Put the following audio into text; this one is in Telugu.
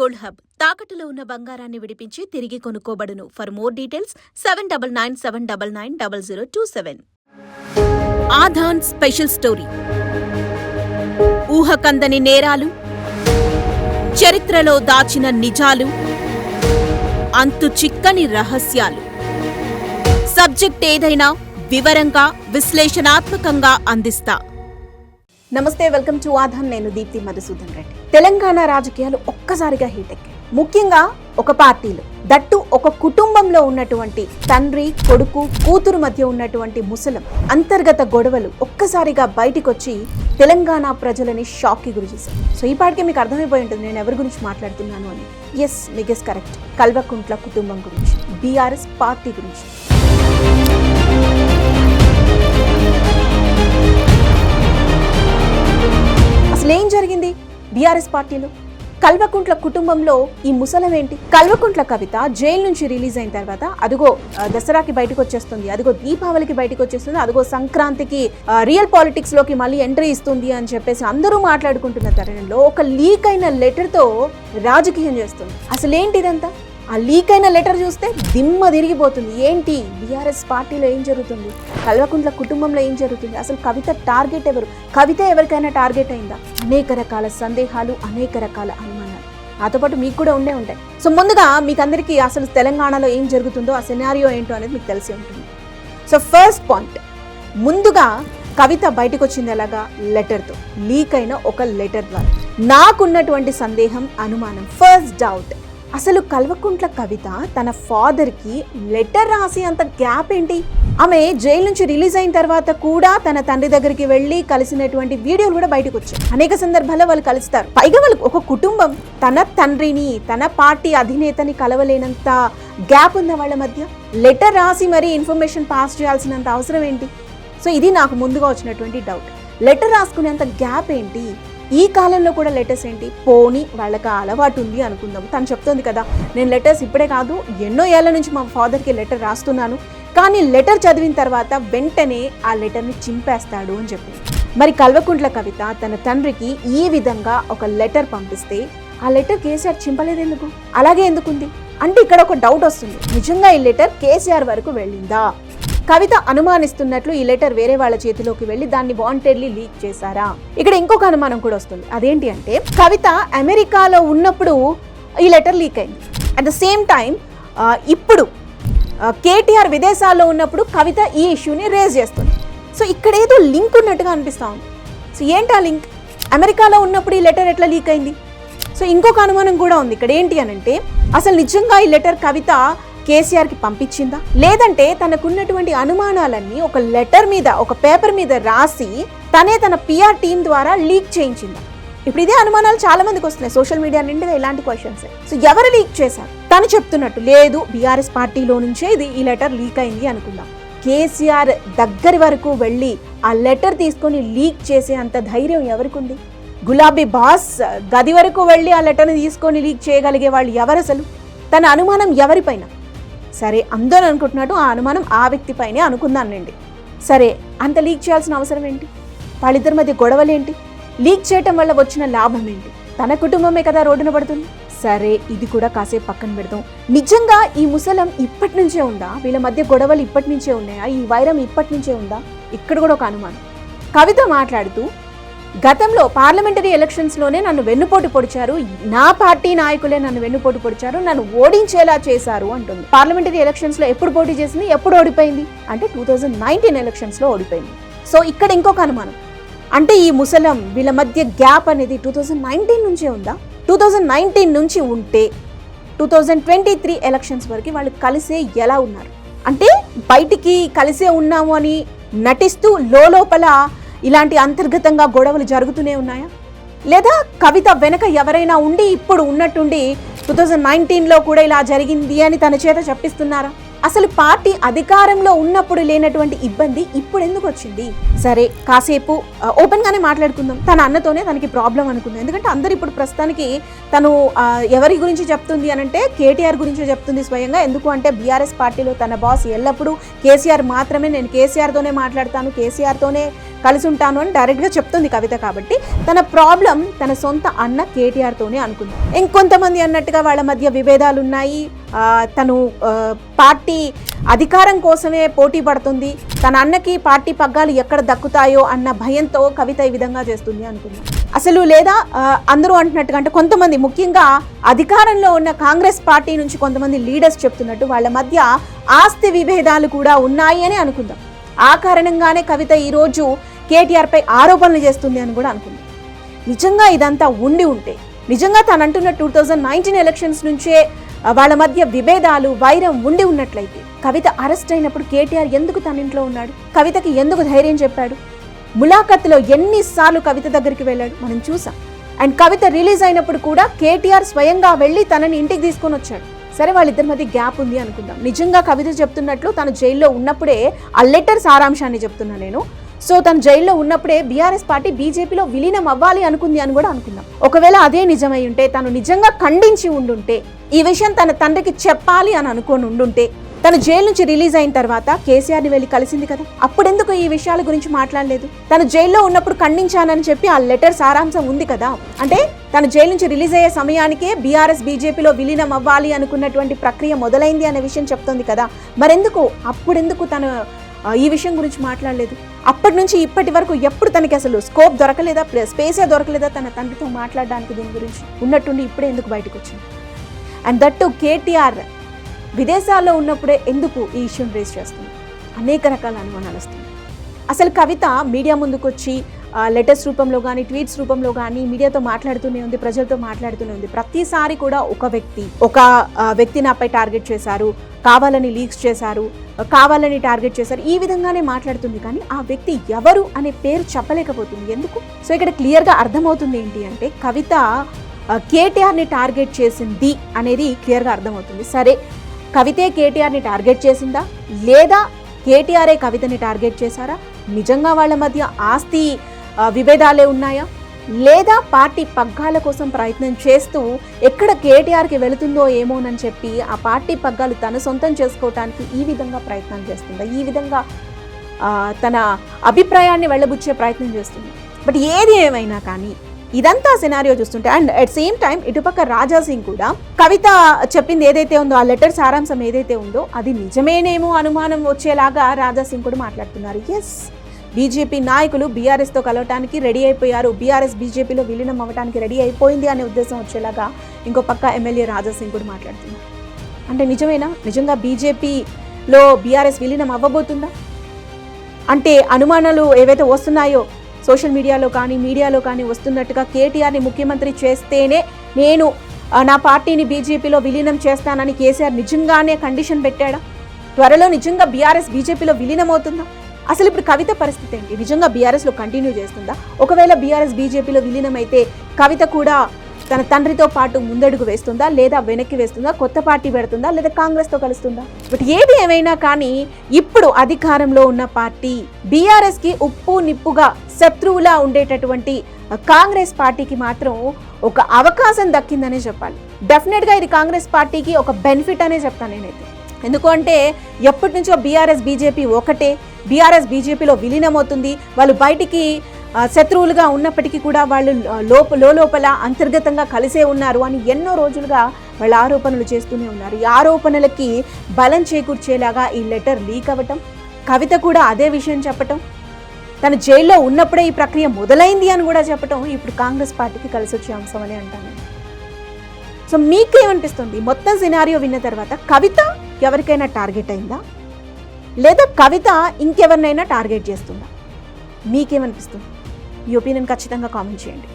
Gold hub. తాకట్టులో ఉన్న బంగారాన్ని విడిపించి తిరిగి కొనుక్కోబడును. For more details seven double nine seven double nine double zero two seven ఆధాన్ special story. ఊహకందని నేరాలు చరిత్రలో దాచిన నిజాలు అంతు చిక్కని రహస్యాలు. సబ్జెక్ట్ ఏదైనా వివరంగా విశ్లేషణాత్మకంగా అందిస్తా. నమస్తే వెల్కమ్ టు ఆధాన్. నేను దీప్తి మధుసూదన్ రెడ్డి. తెలంగాణ రాజకీయాలు ఒక్కసారిగా హీట్ ఎక్కాయి. ముఖ్యంగా ఒక పార్టీలు దట్టు ఒక కుటుంబంలో ఉన్నటువంటి తండ్రి కొడుకు కూతురు మధ్య ఉన్నటువంటి ముసలం అంతర్గత గొడవలు ఒక్కసారిగా బయటికొచ్చి తెలంగాణ ప్రజలని షాక్కి గురి చేశారు సో ఈ పాటికి మీకు అర్థమైపోయి ఉంటుంది నేను ఎవరి గురించి మాట్లాడుతున్నాను అని. ఎస్ మిగెస్ కరెక్ట్ కల్వకుంట్ల కుటుంబం గురించి బీఆర్ఎస్ పార్టీ గురించి. బీఆర్ఎస్ పార్టీలో. కల్వకుంట్ల కుటుంబంలో ఈ ముసలం ఏంటి కల్వకుంట్ల కవిత జైలు నుంచి రిలీజ్ అయిన తర్వాత అదిగో దసరాకి బయటకు వచ్చేస్తుంది అదిగో దీపావళికి బయటకు వచ్చేస్తుంది అదిగో సంక్రాంతికి రియల్ పాలిటిక్స్లోకి మళ్ళీ ఎంట్రీ ఇస్తుంది అని చెప్పేసి అందరూ మాట్లాడుకుంటున్న తరుణంలో ఒక లీక్ అయిన లెటర్తో రాజకీయం చేస్తుంది. అసలేంటి ఇదంతా ఆ లీక్ అయిన లెటర్ చూస్తే దిమ్మ తిరిగిపోతుంది. ఏంటి? బీఆర్ఎస్ పార్టీలో ఏం జరుగుతుంది? కల్వకుంట్ల కుటుంబంలో ఏం జరుగుతుంది? అసలు కవిత టార్గెట్ ఎవరు? కవిత ఎవరికైనా టార్గెట్ అయిందా? అనేక రకాల సందేహాలు అనేక రకాల అనుమానాలు. నాతో పాటు మీకు కూడా ఉండే ఉంటాయి. సో ముందుగా మీకు అందరికీ అసలు తెలంగాణలో ఏం జరుగుతుందో ఆ సినారియో ఏంటో అనేది మీకు తెలిసి ఉంటుంది. సో ఫస్ట్ పాయింట్ ముందుగా కవిత బయటకు వచ్చింది ఎలాగా? లెటర్తో లీక్ అయిన ఒక లెటర్ ద్వారా. నాకున్నటువంటి సందేహం అనుమానం ఫస్ట్ డౌట్ అసలు కల్వకుంట్ల కవిత తన ఫాదర్కి లెటర్ రాసి అంత గ్యాప్ ఏంటి? ఆమె జైలు నుంచి రిలీజ్ అయిన తర్వాత కూడా తన తండ్రి దగ్గరికి వెళ్ళి కలిసినటువంటి వీడియోలు కూడా బయటకు వచ్చాయి అనేక సందర్భాల్లో వాళ్ళు కలుస్తారు. పైగా వాళ్ళు ఒక కుటుంబం. తన తండ్రిని తన పార్టీ అధినేతని కలవలేనంత గ్యాప్ ఉన్న వాళ్ళ మధ్య లెటర్ రాసి మరీ ఇన్ఫర్మేషన్ పాస్ చేయాల్సినంత అవసరం ఏంటి? సో ఇది నాకు ముందుగా వచ్చినటువంటి డౌట్. లెటర్ రాసుకునేంత గ్యాప్ ఏంటి? ఈ కాలంలో కూడా లెటర్స్ ఏంటి? పోని వాళ్ళకి అలవాటు ఉంది అనుకుందాం. తను చెప్తోంది కదా నేను లెటర్స్ ఇప్పుడే కాదు ఎన్నో ఏళ్ళ నుంచి మా ఫాదర్కి లెటర్ రాస్తున్నాను. కానీ లెటర్ చదివిన తర్వాత వెంటనే ఆ లెటర్ని చింపేస్తాడు అని చెప్పి. మరి కల్వకుంట్ల కవిత తన తండ్రికి ఈ విధంగా ఒక లెటర్ పంపిస్తే ఆ లెటర్ కేసీఆర్ చింపలేదు ఎందుకు అలాగే ఎందుకుంది? అంటే ఇక్కడ ఒక డౌట్ వస్తుంది. నిజంగా ఈ లెటర్ కేసీఆర్ వరకు వెళ్ళిందా? కవిత అనుమానిస్తున్నట్లు ఈ లెటర్ వేరే వాళ్ళ చేతిలోకి వెళ్ళి దాన్ని వాంటెడ్లీ లీక్ చేశారా? ఇక్కడ ఇంకొక అనుమానం కూడా వస్తుంది. అదేంటి అంటే కవిత అమెరికాలో ఉన్నప్పుడు ఈ లెటర్ లీక్ అయింది. అట్ ద సేమ్ టైం ఇప్పుడు కేటీఆర్ విదేశాల్లో ఉన్నప్పుడు కవిత ఈ ఇష్యూని రేజ్ చేస్తుంది. సో ఇక్కడ ఏదో లింక్ ఉన్నట్టుగా అనిపిస్తా ఉంది. సో ఏంటి ఆ లింక్? అమెరికాలో ఉన్నప్పుడు ఈ లెటర్ ఎట్లా లీక్ అయింది? సో ఇంకొక అనుమానం కూడా ఉంది. ఇక్కడ ఏంటి అని అంటే అసలు నిజంగా ఈ లెటర్ కవిత కేసీఆర్కి పంపించిందా? లేదంటే తనకున్నటువంటి అనుమానాలన్నీ ఒక లెటర్ మీద ఒక పేపర్ మీద రాసి తనే తన పిఆర్ టీం ద్వారా లీక్ చేయించిందా? ఇప్పుడు ఇదే అనుమానాలు చాలా మందికి వస్తున్నాయి. సోషల్ మీడియా నిండుగా ఇలాంటి క్వశ్చన్స్. సో ఎవరు లీక్ చేశారు? తను చెప్తున్నట్టు లేదు బీఆర్ఎస్ పార్టీలో నుంచే ఇది ఈ లెటర్ లీక్ అయింది అనుకుందాం. కేసీఆర్ దగ్గరి వరకు వెళ్ళి ఆ లెటర్ తీసుకొని లీక్ చేసే అంత ధైర్యం ఎవరికిండి గులాబీ బాస్ గది వరకు వెళ్ళి ఆ లెటర్ని తీసుకొని లీక్ చేయగలిగే వాళ్ళు ఎవరు అసలు తన అనుమానం ఎవరిపైన? సరే అందరూ అనుకుంటున్నట్టు ఆ అనుమానం ఆ వ్యక్తిపైనే అనుకుందానండి సరే అంత లీక్ చేయాల్సిన అవసరం ఏంటి? వాళ్ళిద్దరి మధ్య గొడవలేంటి లీక్ చేయటం వల్ల వచ్చిన లాభం ఏంటి? తన కుటుంబమే కదా రోడ్డున పడుతుంది. సరే ఇది కూడా కాసేపు పక్కన పెడతాం నిజంగా ఈ ముసలం ఇప్పటి నుంచే ఉందా? వీళ్ళ మధ్య గొడవలు ఇప్పటి నుంచే ఉన్నాయా? ఈ వైరం ఇప్పటి నుంచే ఉందా? ఇక్కడ కూడా ఒక అనుమానం. కవిత మాట్లాడుతూ గతంలో పార్లమెంటరీ ఎలక్షన్స్లోనే నన్ను వెన్నుపోటు పొడిచారు. నా పార్టీ నాయకులే నన్ను వెన్నుపోటు పొడిచారు. నన్ను ఓడించేలా చేశారు అంటుంది. పార్లమెంటరీ ఎలక్షన్స్లో ఎప్పుడు పోటీ చేసింది? ఎప్పుడు ఓడిపోయింది? అంటే టూ థౌజండ్ నైన్టీన్ ఎలక్షన్స్లో ఓడిపోయింది. సో ఇక్కడ ఇంకొక అనుమానం. అంటే ఈ ముసలం వీళ్ళ మధ్య గ్యాప్ అనేది టూ థౌజండ్ నైన్టీన్ నుంచే ఉందా? టూ థౌజండ్ నైన్టీన్ నుంచి ఉంటే two thousand twenty three elections వరకు వాళ్ళు కలిసే ఎలా ఉన్నారు? అంటే బయటికి కలిసే ఉన్నాము అని నటిస్తూ లోపల ఇలాంటి అంతర్గతంగా గొడవలు జరుగుతూనే ఉన్నాయా? లేదా కవిత వెనక ఎవరైనా ఉండి ఇప్పుడు ఉన్నట్టుండి టూ థౌజండ్ నైన్టీన్లో కూడా ఇలా జరిగింది అని తన చేత చెప్పిస్తున్నారా? అసలు పార్టీ అధికారంలో ఉన్నప్పుడు లేనటువంటి ఇబ్బంది ఇప్పుడు ఎందుకు వచ్చింది? సరే కాసేపు ఓపెన్గానే మాట్లాడుకుందాం. తన అన్నతోనే తనకి ప్రాబ్లం అనుకుందాం. ఎందుకంటే అందరు ఇప్పుడు ప్రస్తుతానికి తను ఎవరి గురించి చెప్తుంది అని అంటే కేటీఆర్ గురించి చెప్తుంది స్వయంగా. ఎందుకు అంటే బీఆర్ఎస్ పార్టీలో తన బాస్ ఎల్లప్పుడూ కేసీఆర్ మాత్రమే. నేను కేసీఆర్తోనే మాట్లాడతాను కేసీఆర్తోనే కలిసి ఉంటాను అని డైరెక్ట్గా చెప్తుంది కవిత కాబట్టి తన ప్రాబ్లం తన సొంత అన్న కేటీఆర్తోనే అనుకుంది. ఇంకొంతమంది అన్నట్టుగా వాళ్ళ మధ్య విభేదాలు ఉన్నాయి తను పార్టీ అధికారం కోసమే పోటీ పడుతుంది. తన అన్నకి పార్టీ పగ్గాలు ఎక్కడ దక్కుతాయో అన్న భయంతో కవిత ఈ విధంగా చేస్తుంది అనుకుంది. అసలు లేదా అందరూ అంటున్నట్టుగా అంటే కొంతమంది ముఖ్యంగా అధికారంలో ఉన్న కాంగ్రెస్ పార్టీ నుంచి కొంతమంది లీడర్స్ చెప్తున్నట్టు వాళ్ళ మధ్య ఆస్తి విభేదాలు కూడా ఉన్నాయి అని అనుకుందాం. ఆ కారణంగానే కవిత ఈరోజు కేటీఆర్పై ఆరోపణలు చేస్తుంది అని కూడా అనుకుంది. నిజంగా ఇదంతా ఉండి ఉంటే నిజంగా తను అంటున్న టూ థౌజండ్ నైన్టీన్ ఎలక్షన్స్ నుంచే వాళ్ళ మధ్య విభేదాలు వైరం ఉండి ఉన్నట్లయితే కవిత అరెస్ట్ అయినప్పుడు కేటీఆర్ ఎందుకు తన ఇంట్లో ఉన్నాడు? కవితకి ఎందుకు ధైర్యం చెప్పాడు? ములాఖత్లో ఎన్నిసార్లు కవిత దగ్గరికి వెళ్ళాడు? మనం చూసాం. అండ్ కవిత రిలీజ్ అయినప్పుడు కూడా కేటీఆర్ స్వయంగా వెళ్ళి తనని ఇంటికి తీసుకొని వచ్చాడు. సరే వాళ్ళిద్దరి మధ్య గ్యాప్ ఉంది అనుకుందాం. నిజంగా కవిత చెప్తున్నట్లు తను జైల్లో ఉన్నప్పుడే ఆ లెటర్ సారాంశాన్ని చెప్తున్నా నేను. సో తను జైల్లో ఉన్నప్పుడే బీఆర్ఎస్ పార్టీ బీజేపీలో విలీనం అవ్వాలి అనుకుంది అని కూడా అనుకుందాం. ఒకవేళ అదే నిజమై ఉంటే తను నిజంగా ఖండించి ఉండుంటే ఈ విషయం తన తండ్రికి చెప్పాలి అని అనుకొని ఉండుంటే తను జైలు నుంచి రిలీజ్ అయిన తర్వాత కేసీఆర్ని వెళ్ళి కలిసింది కదా. అప్పుడెందుకు ఈ విషయాల గురించి మాట్లాడలేదు? తను జైల్లో ఉన్నప్పుడు ఖండించానని చెప్పి ఆ లెటర్ సారాంశం ఉంది కదా. అంటే తను జైలు నుంచి రిలీజ్ అయ్యే సమయానికే బీఆర్ఎస్ బీజేపీలో విలీనం అవ్వాలి అనుకున్నటువంటి ప్రక్రియ మొదలైంది అనే విషయం చెప్తోంది కదా. మరెందుకు? అప్పుడెందుకు తను ఈ విషయం గురించి మాట్లాడలేదు? అప్పటి నుంచి ఇప్పటి వరకు ఎప్పుడు తనకి అసలు స్కోప్ దొరకలేదా? స్పేసే దొరకలేదా తన తండ్రితో మాట్లాడడానికి దీని గురించి? ఉన్నట్టుండి ఇప్పుడే ఎందుకు బయటకు వచ్చింది? అండ్ దట్టు కేటీఆర్ విదేశాల్లో ఉన్నప్పుడే ఎందుకు ఈ ఇష్యూని రేస్ చేస్తుంది? అనేక రకాల అనుమానాలు వస్తుంది అసలు కవిత మీడియా ముందుకొచ్చి లెటర్స్ రూపంలో కానీ ట్వీట్స్ రూపంలో కానీ మీడియాతో మాట్లాడుతూనే ఉంది ప్రజలతో మాట్లాడుతూనే ఉంది. ప్రతిసారి కూడా ఒక వ్యక్తి ఒక వ్యక్తి నాపై టార్గెట్ చేశారు కావాలని లీక్స్ చేశారు కావాలని టార్గెట్ చేశారు ఈ విధంగానే మాట్లాడుతుంది. కానీ ఆ వ్యక్తి ఎవరు అనే పేరు చెప్పలేకపోతుంది. ఎందుకు? సో ఇక్కడ క్లియర్గా అర్థమవుతుంది ఏంటి అంటే కవిత కేటీఆర్ని టార్గెట్ చేసింది అనేది క్లియర్గా అర్థమవుతుంది. సరే కవితే కేటీఆర్ని టార్గెట్ చేసిందా? లేదా కేటీఆర్ఏ కవితని టార్గెట్ చేశారా? నిజంగా వాళ్ళ మధ్య ఆస్తి విభేదాలే ఉన్నాయా? లేదా పార్టీ పగ్గాల కోసం ప్రయత్నం చేస్తూ ఎక్కడ కేటీఆర్కి వెళుతుందో ఏమోనని చెప్పి ఆ పార్టీ పగ్గాలు తన సొంతం చేసుకోవటానికి ఈ విధంగా ప్రయత్నం చేస్తుందా? ఈ విధంగా తన అభిప్రాయాన్ని వెళ్ళబుచ్చే ప్రయత్నం చేస్తుంది? బట్ ఏది ఏమైనా కానీ ఇదంతా సినారియో చూస్తుంటే అండ్ అట్ సేమ్ టైం ఇటుపక్క రాజా సింగ్ కూడా కవిత చెప్పింది ఏదైతే ఉందో ఆ లెటర్ సారాంశం ఏదైతే ఉందో అది నిజమేనేమో అనుమానం వచ్చేలాగా రాజా సింగ్ కూడా మాట్లాడుతున్నారు. ఎస్ బీజేపీ నాయకులు బీఆర్ఎస్తో కలవటానికి రెడీ అయిపోయారు. బీఆర్ఎస్ బీజేపీలో విలీనం అవ్వడానికి రెడీ అయిపోయింది అనే ఉద్దేశం వచ్చేలాగా ఇంకో పక్క ఎమ్మెల్యే రాజా సింగ్ కూడా మాట్లాడుతున్నారు. అంటే నిజమేనా? నిజంగా బీజేపీలో బీఆర్ఎస్ విలీనం అవ్వబోతుందా? అంటే అనుమానాలు ఏవైతే వస్తున్నాయో సోషల్ మీడియాలో కానీ మీడియాలో కానీ వస్తున్నట్టుగా కేటీఆర్ని ముఖ్యమంత్రి చేస్తేనే నేను నా పార్టీని బీజేపీలో విలీనం చేస్తానని కేసీఆర్ నిజంగానే కండిషన్ పెట్టాడా? త్వరలో నిజంగా బీఆర్ఎస్ బీజేపీలో విలీనం అవుతుందా అసలు ఇప్పుడు కవిత పరిస్థితి ఏంటి? నిజంగా బీఆర్ఎస్లో కంటిన్యూ చేస్తుందా? ఒకవేళ బీఆర్ఎస్ బీజేపీలో విలీనం అయితే కవిత కూడా తన తండ్రితో పాటు ముందడుగు వేస్తుందా లేదా వెనక్కి వేస్తుందా? కొత్త పార్టీ పెడుతుందా లేదా కాంగ్రెస్తో కలుస్తుందా? బట్ ఏది ఏమైనా కానీ ఇప్పుడు అధికారంలో ఉన్న పార్టీ బీఆర్ఎస్కి ఉప్పు నిప్పుగా శత్రువులా ఉండేటటువంటి కాంగ్రెస్ పార్టీకి మాత్రం ఒక అవకాశం దక్కిందనే చెప్పాలి. డెఫినెట్గా ఇది కాంగ్రెస్ పార్టీకి ఒక బెనిఫిట్ అనే చెప్తాను నేనైతే. ఎందుకంటే ఎప్పటి నుంచో బీఆర్ఎస్ బీజేపీ ఒకటే. బీఆర్ఎస్ బీజేపీలో విలీనమవుతుంది. వాళ్ళు బయటికి శత్రువులుగా ఉన్నప్పటికీ కూడా వాళ్ళు లోప లోపల అంతర్గతంగా కలిసే ఉన్నారు అని ఎన్నో రోజులుగా వాళ్ళ ఆరోపణలు చేస్తూనే ఉన్నారు. ఈ ఆరోపణలకి బలం చేకూర్చేలాగా ఈ లెటర్ లీక్ అవ్వటం కవిత కూడా అదే విషయం చెప్పటం తన జైల్లో ఉన్నప్పుడే ఈ ప్రక్రియ మొదలైంది అని కూడా చెప్పటం ఇప్పుడు కాంగ్రెస్ పార్టీకి కలిసి వచ్చే అంశం అని అంటాను. సో మీకేమనిపిస్తుంది? మొత్తం సినారియో విన్న తర్వాత కవిత ఎవరికైనా టార్గెట్ అయిందా? లేదా కవిత ఇంకెవరినైనా టార్గెట్ చేస్తుందా? మీకేమనిపిస్తుంది? యూపీని ఒపీనియన్ ఖచ్చితంగా కామెంట్ చేయండి.